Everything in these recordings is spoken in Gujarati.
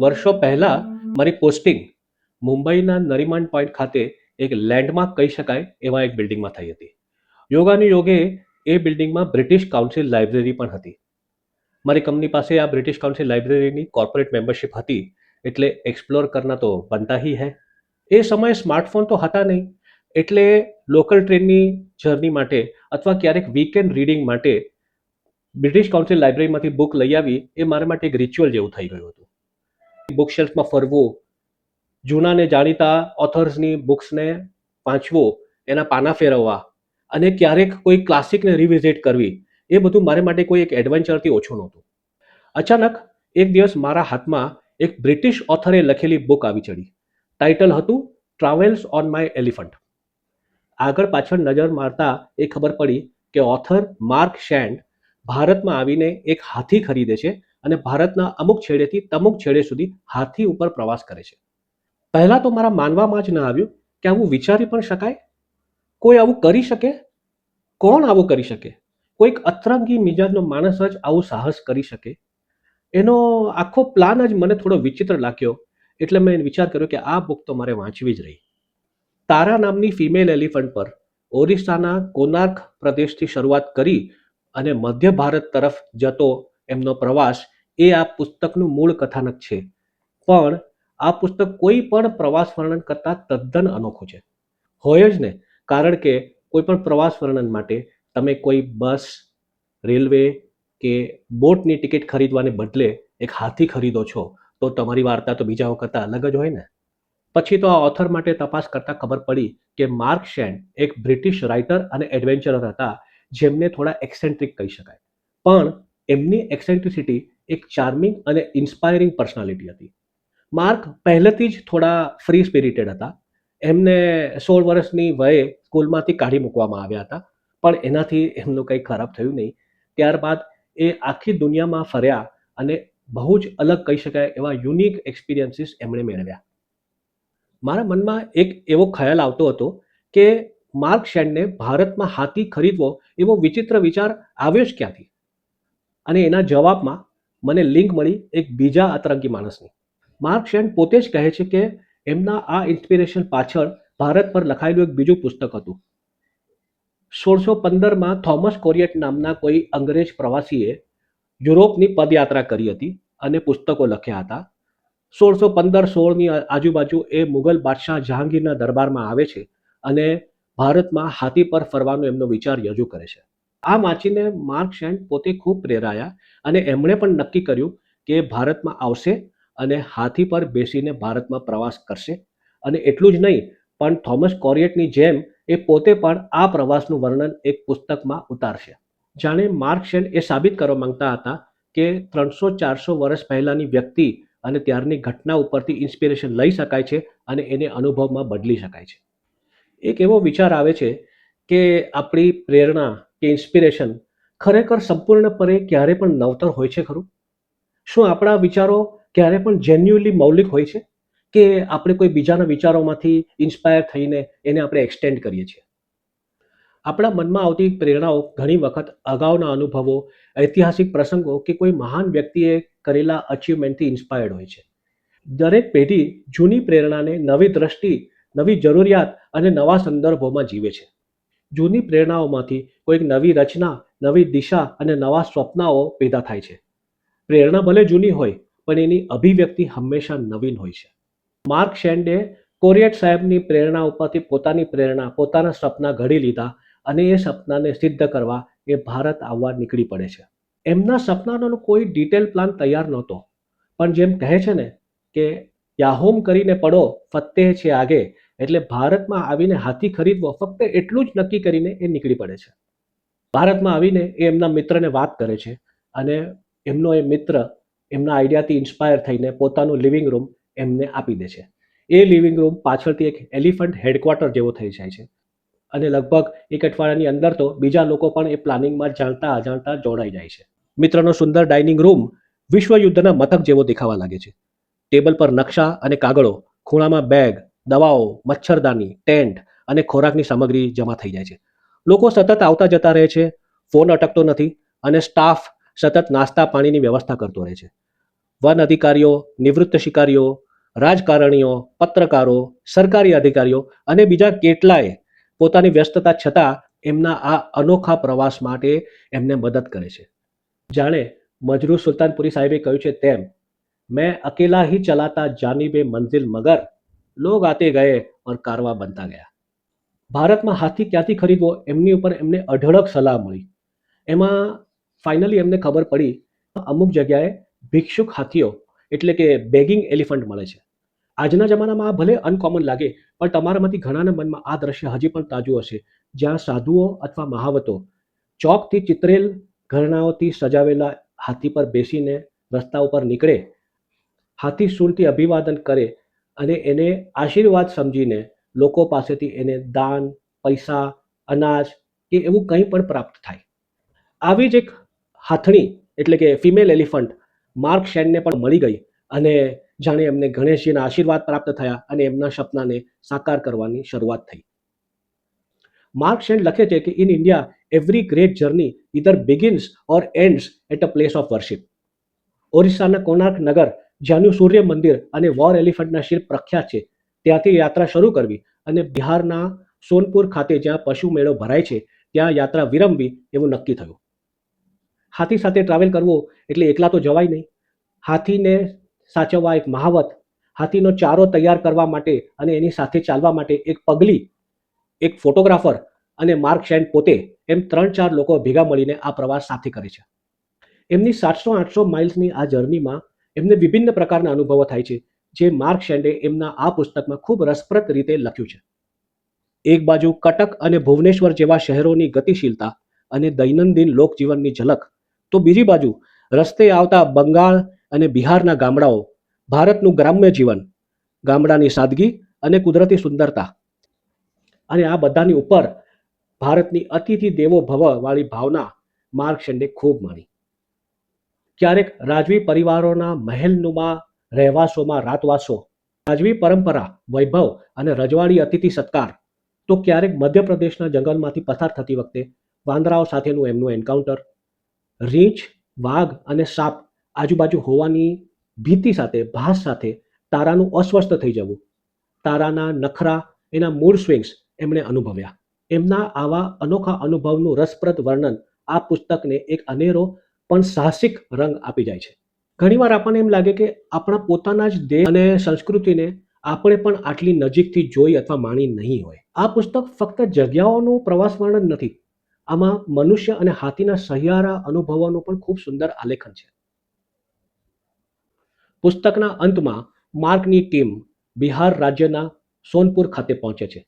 વર્ષો પહેલા મારી પોસ્ટિંગ મુંબઈના નરીમાન પોઈન્ટ ખાતે એક લેન્ડમાર્ક કહી શકાય એવા એક બિલ્ડિંગમાં થઈ હતી. યોગાની યોગે એ બિલ્ડિંગમાં બ્રિટિશ કાઉન્સિલ લાઇબ્રેરી પણ હતી. મારી કંપની પાસે આ બ્રિટિશ કાઉન્સિલ લાઇબ્રેરીની કોર્પોરેટ મેમ્બરશિપ હતી એટલે એક્સપ્લોર કરના તો બનતા હી હૈ. એ સમયે સ્માર્ટફોન તો હતા નહીં, એટલે લોકલ ટ્રેનની જર્ની માટે અથવા ક્યારેક વીકેન્ડ રીડિંગ માટે બ્રિટિશ કાઉન્સિલ લાઇબ્રેરીમાંથી બુક લઈ આવી એ મારા માટે એક રિચ્યુઅલ જેવું થઈ ગયું હતું. બુક શેલ્ફમાં ફરવું, જૂનાને જાણીતા ઓથર્સની બુક્સને વાંચવું, એના પાના ફેરવવા અને ક્યારેક કોઈ ક્લાસિકને રિવિઝિટ કરવી, એ બધું મારે માટે કોઈ એક એડવેન્ચરથી ઓછું નહોતું. અચાનક એક દિવસ મારા હાથમાં એક બ્રિટિશ ઓથરે લખેલી બુક આવી ચડી. ટાઇટલ હતું ટ્રાવેલ્સ ઓન માય એલિફન્ટ આગળ પાછળ નજર મારતા એ ખબર પડી કે ઓથર માર્ક શેન્ડ ભારતમાં આવીને એક હાથી ખરીદે છે અને ભારતના અમુક છેડેથી તમુક છેડે સુધી હાથી ઉપર પ્રવાસ કરે છે. પહેલાં તો મારા માનવામાં જ ન આવ્યું કે આવું વિચારી પણ શકાય? કોઈ આવું કરી શકે? કોણ આવું કરી શકે? કોઈક અતરંગી મિજાજનો માણસ જ આવું સાહસ કરી શકે? એનો આખો પ્લાન જ મને થોડો વિચિત્ર લાગ્યો, એટલે મેં વિચાર કર્યો કે આ બુક તો મારે વાંચવી જ રહી. તારા નામની ફિમેલ એલિફન્ટ પર ઓરિસ્સાના કોનાર્ક પ્રદેશથી શરૂઆત કરી અને મધ્ય ભારત તરફ જતો એમનો પ્રવાસ એ આ પુસ્તકનું મૂળ કથાનક છે. પણ આ પુસ્તક કોઈ પણ પ્રવાસ વર્ણન કરતાં તદ્દન અનોખું છે. હોય જ ને, કારણ કે કોઈ પણ પ્રવાસ વર્ણન માટે તમે કોઈ બસ, રેલવે કે બોટની ટિકિટ ખરીદવાને બદલે એક હાથી ખરીદો છો, તો તમારી વાર્તા તો બીજાઓ કરતાં અલગ જ હોય ને. પછી તો આ ઓથર માટે તપાસ કરતાં ખબર પડી કે માર્ક શેન એક બ્રિટિશ રાઇટર અને એડવેન્ચરર હતા, જેમને થોડા એક્સેન્ટ્રિક કહી શકાય. પણ એમની એક્સેન્ટ્રિસિટી એક ચાર્મિંગ અને ઇન્સ્પાયરિંગ પર્સનાલિટી હતી. માર્ક પહેલેથી જ થોડા ફ્રી સ્પિરિટેડ હતા. એમને સોળ વર્ષની વયે સ્કૂલમાંથી કાઢી મૂકવામાં આવ્યા હતા. પણ એનાથી એમનું કંઈ ખરાબ થયું નહીં. ત્યારબાદ એ આખી દુનિયામાં ફર્યા અને બહુ જ અલગ કહી શકાય એવા યુનિક એક્સપિરિયન્સીસ એમણે મેળવ્યા. મારા મનમાં એક એવો ખ્યાલ આવતો હતો કે માર્ક શેનને ભારતમાં હાથી ખરીદવો એવો વિચિત્ર વિચાર આવ્યો જ ક્યાંથી? અને એના જવાબમાં મને લિંક મળી એક બીજા અતરંગી માણસની. માર્ક શેન પોતે જ કહે છે કે એમના આ ઇન્સ્પિરેશન પાછળ ભારત પર લખાયેલું એક બીજું પુસ્તક હતું. સોળસો પંદરમાં થોમસ કોરિયટ નામના કોઈ અંગ્રેજ પ્રવાસીએ યુરોપની પદયાત્રા કરી હતી અને પુસ્તકો લખ્યા હતા. સોળસો પંદર સોળની આજુબાજુ એ મુગલ બાદશાહ જહાંગીરના દરબારમાં આવે છે અને ભારતમાં હાથી પર ફરવાનો એમનો વિચાર રજૂ કરે છે. આ વાંચીને માર્ક શેન્ડ પોતે ખૂબ પ્રેરાયા અને એમણે પણ નક્કી કર્યું કે ભારતમાં આવશે અને હાથી પર બેસીને ભારતમાં પ્રવાસ કરશે. અને એટલું જ નહીં, પણ થોમસ કોરિયટની જેમ એ પોતે પણ આ પ્રવાસનું વર્ણન એક પુસ્તકમાં ઉતારશે. જાણે માર્ક શેન્ડ એ સાબિત કરવા માંગતા હતા કે ત્રણસો ચારસો વર્ષ પહેલાંની વ્યક્તિ અને ત્યારની ઘટના ઉપરથી ઇન્સ્પિરેશન લઈ શકાય છે અને એને અનુભવમાં બદલી શકાય છે. એક એવો વિચાર આવે છે કે આપણી પ્રેરણા કે ઇન્સ્પિરેશન ખરેખર સંપૂર્ણપણે ક્યારે પણ નવતર હોય છે ખરું? શું આપણા વિચારો ક્યારે પણ જેન્યુઅલી મૌલિક હોય છે? કે આપણે કોઈ બીજાના વિચારોમાંથી ઇન્સ્પાયર થઈને એને આપણે એક્સટેન્ડ કરીએ છીએ? આપણા મનમાં આવતી પ્રેરણાઓ ઘણી વખત અગાઉના અનુભવો, ઐતિહાસિક પ્રસંગો કે કોઈ મહાન વ્યક્તિએ કરેલા અચીવમેન્ટથી ઇન્સ્પાયર્ડ હોય છે. દરેક પેઢી જૂની પ્રેરણાને નવી દ્રષ્ટિ, નવી જરૂરિયાત અને નવા સંદર્ભોમાં જીવે છે. જૂની પ્રેરણાઓમાંથી કોઈક નવી રચના, નવી દિશા અને નવા સ્વપ્નાઓ પેદા થાય છે. પ્રેરણા ભલે જૂની હોય, પણ એની અભિવ્યક્તિ હંમેશા નવીન હોય છે. માર્ક શેન્ડે કોરિયટ સાહેબની પ્રેરણા ઉપરથી પોતાની પ્રેરણા, પોતાના સપના ઘડી લીધા અને એ સપનાને સિદ્ધ કરવા એ ભારત આવવા નીકળી પડે છે. એમના સપનાનો કોઈ ડિટેલ પ્લાન તૈયાર નહોતો. પણ જેમ કહે છે ને કે યાહોમ કરીને પડો ફત્તેહ છે આગે. એટલે ભારતમાં આવીને હાથી ખરીદવો ફક્ત એટલું જ નક્કી કરીને એ નીકળી પડે છે. ભારતમાં આવીને એ એમના મિત્રને વાત કરે છે અને એમનો એ મિત્ર એમના આઈડિયાથી ઇન્સ્પાયર થઈને પોતાનું લિવિંગ રૂમ એમને આપી દે છે. એ લિવિંગ રૂમ પાછળથી એક એલિફન્ટ હેડક્વાર્ટર જેવો થઈ જાય છે. અને લગભગ એક અઠવાડિયાની અંદર તો બીજા લોકો પણ એ પ્લાનિંગમાં જાણતા અજાણતા જોડાઈ જાય છે. મિત્રનો સુંદર ડાઇનિંગ રૂમ વિશ્વયુદ્ધના મથક જેવો દેખાવા લાગે છે. ટેબલ પર નકશા અને કાગળો, ખૂણામાં બેગ દવાઓ, મચ્છરદાની, ટેન્ટ અને ખોરાકની સામગ્રી જમા થઈ જાય છે. લોકો સતત આવતા જતા રહે છે, ફોન અટકતો નથી અને સ્ટાફ સતત નાસ્તા પાણીની વ્યવસ્થા કરતો રહે છે. વન અધિકારીઓ, નિવૃત્ત શિકારીઓ, રાજકારણીઓ, પત્રકારો, સરકારી અધિકારીઓ અને બીજા કેટલાય પોતાની વ્યસ્તતા છતાં એમના આ અનોખા પ્રવાસ માટે એમને મદદ કરે છે. જાણે મજરૂ સુલતાનપુરી સાહેબે કહ્યું છે તેમ, મેં અકેલા હી ચલાતા જાનીબે મંઝિલ મગર લોગ આતે ગયે ઓર કારવા બનતા ગયા. ભારતમાં હાથી ક્યાંથી ખરીદવો એમની ઉપર એમને અઢળક સલાહ મળી. એમાં ફાઇનલી એમને ખબર પડી અમુક જગ્યાએ ભિક્ષુક હાથીઓ, એટલે કે બેગિંગ એલિફન્ટ મળે છે. આજના જમાનામાં આ ભલે અનકોમન લાગે, પણ તમારામાંથી ઘણાના મનમાં આ દ્રશ્ય હજી પણ તાજું હશે. જ્યાં સાધુઓ અથવા મહાવતો ચોકથી ચિતરેલ ઘરણાઓથી સજાવેલા હાથી પર બેસીને રસ્તા ઉપર નીકળે, હાથી સૂરથી અભિવાદન કરે અને એને આશીર્વાદ સમજીને લોકો પાસેથી એને દાન, પૈસા, અનાજ કે એવું કંઈ પણ પ્રાપ્ત થાય. આવી જ એક હાથણી, એટલે કે ફિમેલ એલિફન્ટ માર્ક શેનને પણ મળી ગઈ અને જાણે એમને ગણેશજીના આશીર્વાદ પ્રાપ્ત થયા અને એમના સપનાને સાકાર કરવાની શરૂઆત થઈ. માર્ક શેન લખે છે કે in India, every great journey either begins or ends at a place of worship. ઓરિસ્સાના Konark નગર જ્યાંનું સૂર્ય મંદિર અને વોર એલિફન્ટના શિલ્પ પ્રખ્યાત છે, ત્યાંથી યાત્રા શરૂ કરવી અને બિહારના સોનપુર ખાતે જ્યાં પશુ મેળો ભરાય છે, ત્યાં યાત્રા વિરમવી એવું નક્કી થયું. હાથી સાથે ટ્રાવેલ કરવો એટલે એકલા તો જવાય નહીં. હાથીને સાચવવા એક મહાવત, હાથીનો ચારો તૈયાર કરવા માટે અને એની સાથે ચાલવા માટે એક પગલી, એક ફોટોગ્રાફર અને માર્ક શેન પોતે એમ ત્રણ ચાર લોકો ભેગા મળીને આ પ્રવાસ સાથે કરે છે. એમની સાતસો આઠસો માઇલ્સની આ જર્નીમાં એમને વિભિન્ન પ્રકારના અનુભવો થાય છે, જે માર્ક શેન્ડે એમના આ પુસ્તકમાં ખૂબ રસપ્રદ રીતે લખ્યું છે. એક બાજુ કટક અને ભુવનેશ્વર જેવા શહેરોની ગતિશીલતા અને દૈનંદિન લોકજીવનની ઝલક, તો બીજી બાજુ રસ્તે આવતા બંગાળ અને બિહારના ગામડાઓ, ભારતનું ગ્રામ્ય જીવન, ગામડાની સાદગી અને કુદરતી સુંદરતા. અને આ બધાની ઉપર ભારતની અતિથિ દેવો ભવ વાળી ભાવના માર્ક શેન્ડે ખૂબ માણી. ક્યારેક રાજવી પરિવારોના મહેલનુમા રહેવાસોમાં રાતવાસો, રાજવી પરંપરા, વૈભવ અને રજવાડી અતિથિ સત્કાર, તો ક્યારેક મધ્યપ્રદેશના જંગલમાંથી પસાર થતી વખતે વાંદરાઓ સાથેનું એમનું એન્કાઉન્ટર, રીંછ, વાઘ અને સાપ આજુબાજુ હોવાની ભીતિ સાથે, ભાસ સાથે તારાનું અસ્વસ્થ થઈ જવું. તારાના નખરા એના મૂળ સ્વિંગ્સ એમણે અનુભવ્યા. એમના આવા અનોખા અનુભવનું રસપ્રદ વર્ણન આ પુસ્તકને એક અનેરો પણ સાહસિક રંગ આપી જાય છે. ઘણીવાર આપણને એમ લાગે કે આપણા પોતાના જ દેહ અને સંસ્કૃતિને આપણે પણ આટલી નજીકથી જોઈ અથવા માણી નહીં હોય. આ પુસ્તક ફક્ત જગ્યાઓનું પ્રવાસ વર્ણન નથી, આમાં મનુષ્ય અને હાથીના સહિયારા અનુભવોનું પણ ખૂબ સુંદર આલેખન છે. પુસ્તકના અંતમાં માર્કની ટીમ બિહાર રાજ્યના સોનપુર ખાતે પહોંચે છે.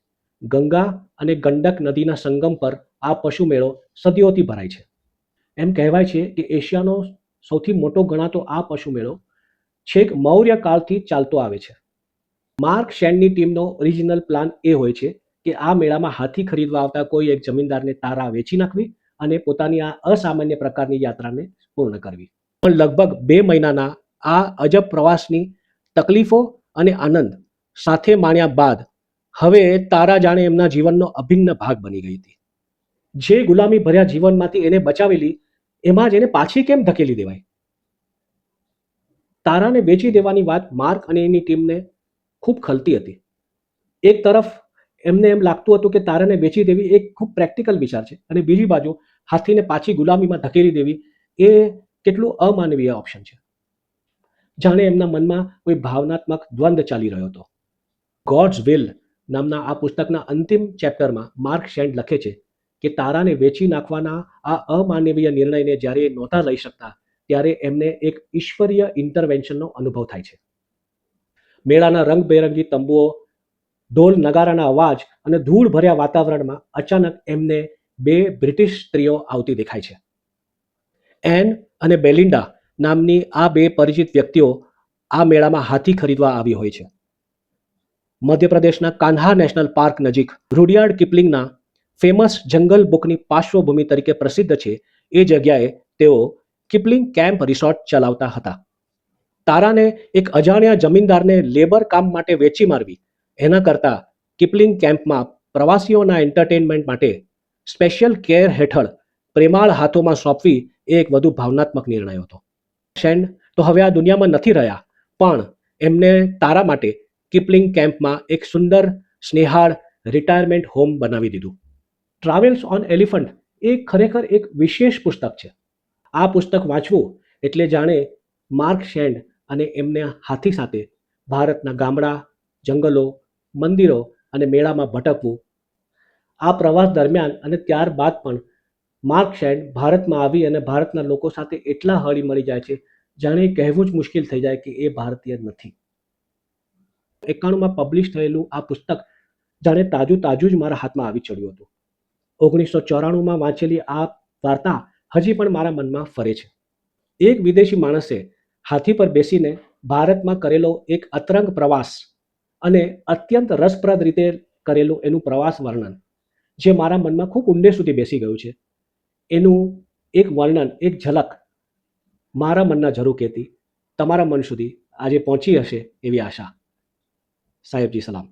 ગંગા અને ગંડક નદીના સંગમ પર આ પશુ મેળો સદીઓથી ભરાય છે. એમ કહેવાય છે કે એશિયાનો સૌથી મોટો ગણાતો આ પશુ મેળો છેક મૌર્ય કાળથી ચાલતો આવે છે. માર્ક શેનની ટીમનો ઓરિજિનલ પ્લાન એ હોય છે કે આ મેળામાં હાથી ખરીદવા આવતા કોઈ એક જમીનદારને તારા વેચી નાખવી અને પોતાની આ અસામાન્ય પ્રકારની યાત્રાને પૂર્ણ કરવી. પણ લગભગ બે મહિનાના આ અજબ પ્રવાસની તકલીફો અને આનંદ સાથે માણ્યા બાદ હવે તારા જાણે એમના જીવનનો અભિન્ન ભાગ બની ગઈ હતી. જે ગુલામી ભર્યા જીવનમાંથી એને બચાવેલી એમાં જ એને પાછી કેમ ધકેલી દેવાય? તારાને વેચી દેવાની વાત માર્ક અને એની ટીમને ખૂબ ખલતી હતી. એક તરફ એમને એમ લાગતું હતું કે તારાને વેચી દેવી એક ખૂબ પ્રેક્ટિકલ વિચાર છે અને બીજી બાજુ હાથીને પાછી ગુલામીમાં ધકેલી દેવી એ કેટલું અમાનવીય ઓપ્શન છે. જાણે એમના મનમાં કોઈ ભાવનાત્મક દ્વંદ ચાલી રહ્યો હતો. ગોડ્સ વિલ નામના આ પુસ્તકના અંતિમ ચેપ્ટરમાં માર્ક શેન્ડ લખે છે કે તારાને વેચી નાખવાના આ અમાનવીય નિર્ણયને જ્યારે એ નહોતા લઈ શકતા, ત્યારે એમને એક ઈશ્વરીય ઇન્ટરવેન્શનનો અનુભવ થાય છે. મેળાના રંગબેરંગી તંબુઓ, ઢોલ નગારાના અવાજ અને ધૂળ ભર્યા વાતાવરણમાં અચાનક એમને બે બ્રિટિશ સ્ત્રીઓ આવતી દેખાય છે. એન અને બેલિન્ડા નામની આ બે પરિચિત વ્યક્તિઓ આ મેળામાં હાથી ખરીદવા આવી હોય છે. મધ્યપ્રદેશના કાન્હા નેશનલ પાર્ક નજીક રૂડિયાર્ડ કિપલિંગના ફેમસ જંગલ બુકની પાર્શ્વભૂમિ તરીકે પ્રસિદ્ધ છે, એ જગ્યાએ તેઓ કિપલિંગ કેમ્પ રિસોર્ટ ચલાવતા હતા. તારાને એક અજાણ્યા જમીનદારને લેબર કામ માટે વેચી મારવી, એના કરતાં કિપલિંગ કેમ્પમાં પ્રવાસીઓના એન્ટરટેનમેન્ટ માટે સ્પેશિયલ કેર હેઠળ પ્રેમાળ હાથોમાં સોંપવી એ એક વધુ ભાવનાત્મક નિર્ણય હતો. શેન, તો હવે આ દુનિયામાં નથી રહ્યા, પણ એમને તારા માટે કિપલિંગ કેમ્પમાં એક સુંદર, સ્નેહાળ, રિટાયરમેન્ટ હોમ બનાવી દીધું. ટ્રાવેલ્સ ઓન એલિફન્ટ એ ખરેખર એક વિશેષ પુસ્તક છે. આ પુસ્તક વાંચવું એટલે જાણે માર્ક શેન્ડ અને એમના હાથી સાથે ભારતના ગામડા, જંગલો, મંદિરો અને મેળામાં ભટકવું. આ પ્રવાસ દરમિયાન અને ત્યારબાદ પણ માર્ક શેન્ડ ભારતમાં આવી અને ભારતના લોકો સાથે એટલા હળી મળી જાય છે, જાણે કહેવું જ મુશ્કેલ થઈ જાય કે એ ભારતીય નથી. એકાણુંમાં પબ્લિશ થયેલું આ પુસ્તક જાણે તાજું તાજું જ મારા હાથમાં આવી ચડ્યું હતું. ઓગણીસો ચોરાણુંમાં વાંચેલી આ વાર્તા હજી પણ મારા મનમાં ફરે છે. એક વિદેશી માણસે હાથી પર બેસીને ભારતમાં કરેલો એક અતરંગ પ્રવાસ અને અત્યંત રસપ્રદ રીતે કરેલું એનું પ્રવાસ વર્ણન, જે મારા મનમાં ખૂબ ઊંડે સુધી બેસી ગયું છે. એનું એક વર્ણન, એક ઝલક મારા મનના જરૂર કહેતી, તમારા મન સુધી આજે પહોંચી હશે એવી આશા. સાહેબજી, સલામ.